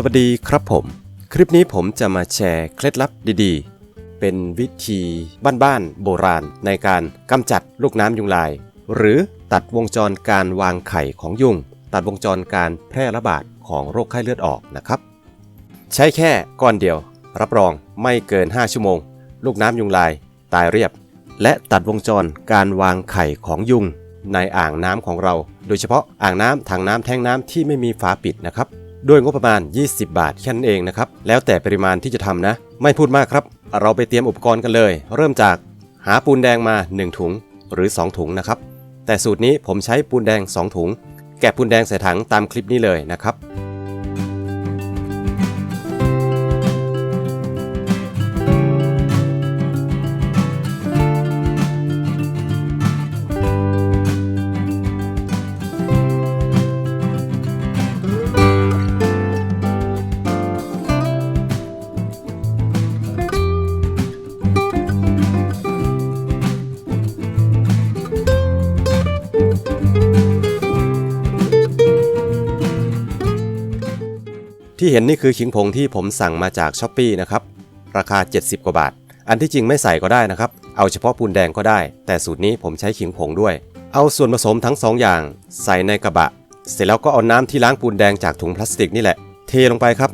สวัสดีครับผม คลิปนี้ผมจะมาแชร์เคล็ดลับดีๆ เป็นวิธีบ้านๆโบราณในการกำจัดลูกน้ำยุงลาย หรือตัดวงจรการวางไข่ของยุง ตัดวงจรการแพร่ระบาดของโรคไข้เลือดออกนะครับ ใช้แค่ก้อนเดียว รับรองไม่เกิน 5 ชั่วโมง ลูกน้ำยุงลายตายเรียบ และตัดวงจรการวางไข่ของยุง ในอ่างน้ำของเรา โดยเฉพาะอ่างน้ำถังน้ำแท่งน้ำที่ไม่มีฝาปิดนะครับ ด้วยงบประมาณ 20 บาทแค่นั้นเองนะครับ แล้วแต่ปริมาณที่จะทำนะ ไม่พูดมากครับ เราไปเตรียมอุปกรณ์กันเลย เริ่มจากหาปูนแดงมา 1 ถุงหรือ 2 ถุงนะครับ แต่สูตรนี้ผมใช้ปูนแดง 2 ถุง แกะปูนแดงใส่ถังตามคลิปนี้เลยนะครับ ที่เห็นนี่คือขิงผงที่ผมสั่งมาจากช้อปปีนะครับ ราคา 70 กว่าบาท อันที่จริงไม่ใส่ก็ได้นะครับ เอาเฉพาะปูนแดงก็ได้ แต่สูตรนี้ผมใช้ขิงผงด้วย เอาส่วนผสมทั้ง 2 อย่าง ใส่ในกระบะ เสร็จแล้วก็เอาน้ำที่ล้างปูนแดงจากถุงพลาสติกนี่แหละ เทลงไปครับ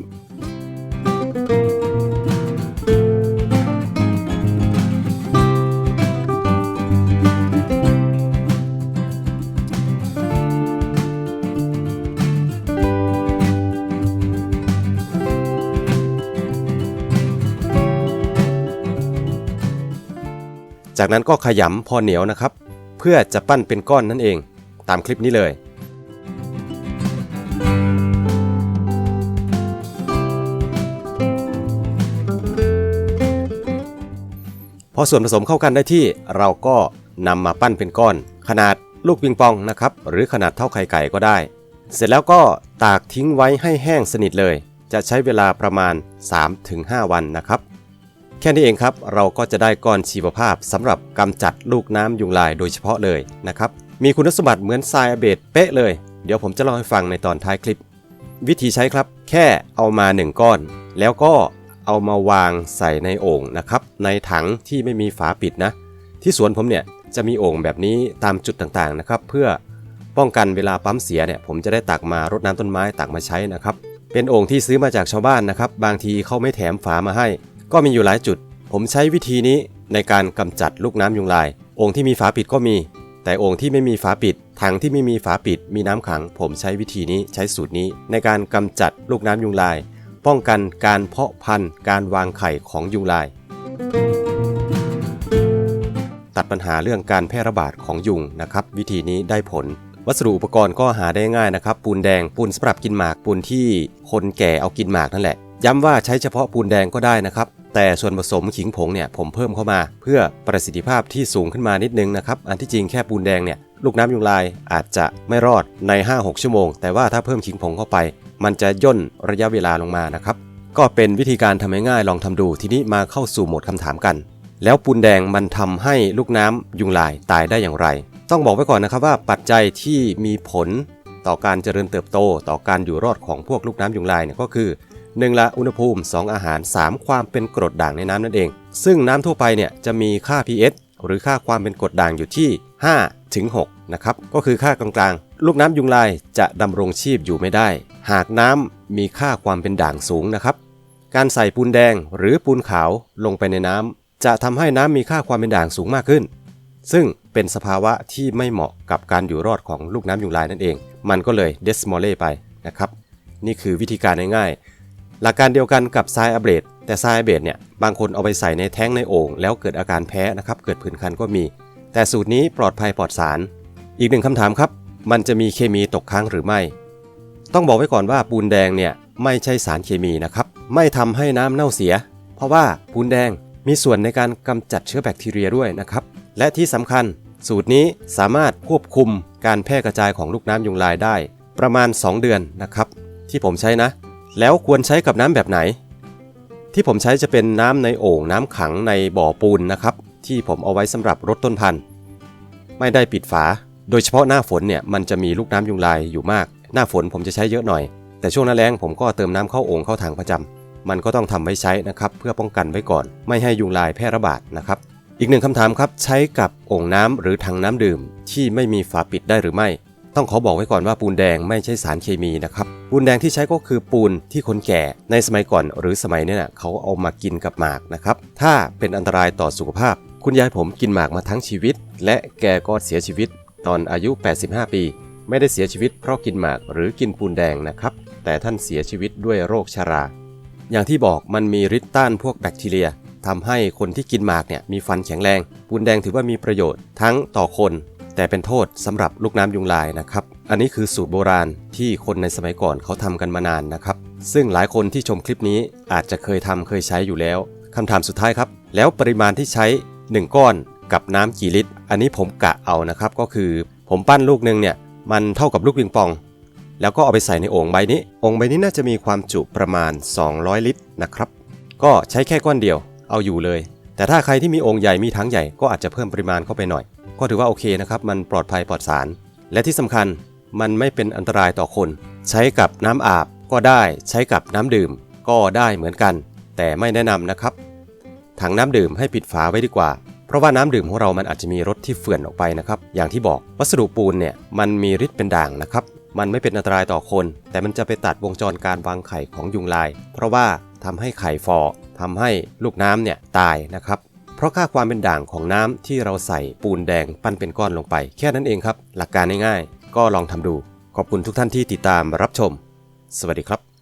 จากนั้นก็ขยำพอเหนียวนะครับ เพื่อจะปั้นเป็นก้อนนั่นเอง ตามคลิปนี้เลย พอส่วนผสมเข้ากันได้ที่เราก็นำมาปั้นเป็นก้อน ขนาดลูกปิงปองนะครับ หรือขนาดเท่าไข่ไก่ก็ได้ เสร็จแล้วก็ตากทิ้งไว้ให้แห้งสนิทเลย จะใช้เวลาประมาณ 3-5 วันนะครับ แค่นี้เองครับ เราก็จะได้ก้อนชีวภาพสำหรับกำจัดลูกน้ำยุงลายโดยเฉพาะเลยนะครับ มีคุณสมบัติเหมือนทรายอเบดเป๊ะเลย เดี๋ยวผมจะเล่าให้ฟังในตอนท้ายคลิป วิธีใช้ครับ แค่เอามา 1 ก้อน แล้วก็เอามาวางใส่ในโอ่งนะครับ ในถังที่ไม่มีฝาปิดนะ ที่สวนผมเนี่ยจะมีโอ่งแบบนี้ตามจุดต่างๆนะครับ เพื่อป้องกันเวลาปั๊มเสียเนี่ยผมจะได้ตักมารดน้ำต้นไม้ตักมาใช้นะครับ เป็นโอ่งที่ซื้อมาจากชาวบ้านนะครับ บางทีเขาไม่แถมฝามาให้ ก็มีอยู่หลายจุด ผมใช้วิธีนี้ในการกำจัดลูกน้ำยุงลายโอ่งที่มีฝาปิดก็มี แต่โอ่งที่ไม่มีฝาปิดถังที่ไม่มีฝาปิด มีน้ำขัง ผมใช้วิธีนี้ใช้สูตรนี้ ในการกำจัดลูกน้ำยุงลาย ป้องกันการเพาะพันธุ์ การวางไข่ของยุงลาย ตัดปัญหาเรื่องการแพร่ระบาดของยุงนะครับ วิธีนี้ได้ผลวัสดุอุปกรณ์ก็หาได้ง่ายนะครับปูนแดงปูนสำหรับกินหมากปูนที่คนแก่เอากินหมากนั่นแหละ ย้ำว่าใช้เฉพาะปูนแดงก็ได้นะครับ แต่ส่วนผสมขิงผงเนี่ยผมเพิ่มเข้ามา เพื่อประสิทธิภาพที่สูงขึ้นมานิดนึงนะครับ อันที่จริงแค่ปูนแดงเนี่ยลูกน้ำยุงลายอาจจะไม่รอดใน 5-6 ชั่วโมง แต่ว่าถ้าเพิ่มขิงผงเข้าไป มันจะย่นระยะเวลาลงมานะครับก็เป็นวิธีการทำง่ายๆลองทำดูทีนี้มาเข้าสู่โหมดคำถามกัน แล้วปูนแดงมันทำให้ลูกน้ำยุงลายตายได้อย่างไร ต้องบอกไว้ก่อนนะครับว่าปัจจัยที่มีผลต่อการเจริญเติบโต ต่อการอยู่รอดของพวกลูกน้ำยุงลายเนี่ยก็คือ 1. ละอุณหภูมิ 2 อาหาร 3. ความเป็นกรดด่างในน้ำนั่นเอง ซึ่งน้ำทั่วไปเนี่ยจะมีค่า pH หรือค่าความเป็นกรดด่างอยู่ที่ 5 ถึง 6 นะครับ ก็คือค่ากลางๆ ลูกน้ำยุงลายจะดำรงชีพอยู่ไม่ได้ หากน้ำมีค่าความเป็นด่างสูงนะครับ การใส่ปูนแดงหรือปูนขาวลงไปในน้ำจะทำให้น้ำมีค่าความเป็นด่างสูงมากขึ้น ซึ่งเป็นสภาวะที่ไม่เหมาะกับการอยู่รอดของลูกน้ำยุงลายนั่นเอง มันก็เลยเดสโมเล่ไปนะครับ นี่คือวิธีการง่ายๆ หลักการเดียวกันกับทรายอะเบรดแต่ทรายอะเบรดเนี่ยบางคนเอาไปใส่ในแท้งในโอ่งแล้วเกิดอาการแพ้นะครับเกิดผื่นคันก็มี แต่สูตรนี้ปลอดภัยปลอดสาร อีกหนึ่งคำถามครับ มันจะมีเคมีตกค้างหรือไม่ ต้องบอกไว้ก่อนว่าปูนแดงเนี่ยไม่ใช่สารเคมีนะครับไม่ทำให้น้ำเน่าเสีย เพราะว่าปูนแดงมีส่วนในการกำจัดเชื้อแบคทีเรียด้วยนะครับและที่สำคัญสูตรนี้สามารถควบคุมการแพร่กระจายของลูกน้ำยุงลายได้ ประมาณ 2 เดือนนะครับที่ผมใช้นะ แล้วควรใช้กับน้ำแบบไหน ที่ผมใช้จะเป็นน้ำในโอ่งน้ำขังในบ่อปูนนะครับ ที่ผมเอาไว้สำหรับรดต้นพันธุ์ ไม่ได้ปิดฝา โดยเฉพาะหน้าฝนเนี่ยมันจะมีลูกน้ำยุงลายอยู่มาก หน้าฝนผมจะใช้เยอะหน่อย แต่ช่วงหน้าแล้งผมก็เติมน้ำเข้าโอ่งเข้าถังประจำมันก็ต้องทำไว้ใช้นะครับเพื่อป้องกันไว้ก่อน ไม่ให้ยุงลายแพร่ระบาดนะครับอีกหนึ่งคำถามครับ ใช้กับโอ่งน้ำหรือถังน้ำดื่มที่ไม่มีฝาปิดได้หรือไม่ ต้องขอบอกไว้ก่อนว่าปูนแดงไม่ใช่สารเคมีนะครับ ปูนแดงที่ใช้ก็คือปูนที่คนแก่ในสมัยก่อน หรือสมัยนี้นะเขาเอามากินกับหมากนะครับ ถ้าเป็นอันตรายต่อสุขภาพ คุณยายผมกินหมากมาทั้งชีวิต และแกก็เสียชีวิตตอนอายุ 85 ปี ไม่ได้เสียชีวิตเพราะกินหมากหรือกินปูนแดงนะครับ แต่ท่านเสียชีวิตด้วยโรคชรา อย่างที่บอกมันมีฤทธิ์ต้านพวกแบคทีเรียทำให้คนที่กินหมากเนี่ยมีฟันแข็งแรง ปูนแดงถือว่ามีประโยชน์ทั้งต่อคน แต่เป็นโทษสำหรับลูกน้ำยุงลายนะครับ อันนี้คือสูตรโบราณที่คนในสมัยก่อนเขาทำกันมานานนะครับ ซึ่งหลายคนที่ชมคลิปนี้อาจจะเคยทำเคยใช้อยู่แล้วคำถามสุดท้ายครับ แล้วปริมาณที่ใช้ 1 ก้อนกับน้ำกี่ลิตร อันนี้ผมกะเอานะครับก็คือ ผมปั้นลูกหนึ่งเนี่ยมันเท่ากับลูกปิงปอง แล้วก็เอาไปใส่ในโอ่งใบนี้โอ่งใบนี้น่าจะมีความจุประมาณ 200 ลิตรนะครับ ก็ใช้แค่ก้อนเดียวเอาอยู่เลย แต่ถ้าใครที่มีโอ่งใหญ่มีถังใหญ่ก็อาจจะเพิ่มปริมาณเข้าไปหน่อย ก็ถือว่าโอเคนะครับ มันปลอดภัยปลอดสาร และที่สำคัญมันไม่เป็นอันตรายต่อคน ใช้กับน้ำอาบก็ได้ใช้กับน้ำดื่มก็ได้เหมือนกัน แต่ไม่แนะนำนะครับ ถังน้ำดื่มให้ปิดฝาไว้ดีกว่า เพราะว่าน้ำดื่มของเรามันอาจจะมีรสที่เฟื่อนออกไปนะครับ อย่างที่บอกวัสดุปูนเนี่ยมันมีฤทธิ์เป็นด่างนะครับ มันไม่เป็นอันตรายต่อคน แต่มันจะไปตัดวงจรการวางไข่ของยุงลาย เพราะว่าทำให้ไข่ฟอทำให้ลูกน้ำเนี่ยตายนะครับ เพราะค่าความเป็นด่างของน้ำที่เราใส่ปูนแดงปั้นเป็นก้อนลงไป แค่นั้นเองครับ หลักการง่ายๆ ก็ลองทำดู ขอบคุณทุกท่านที่ติดตามรับชม สวัสดีครับ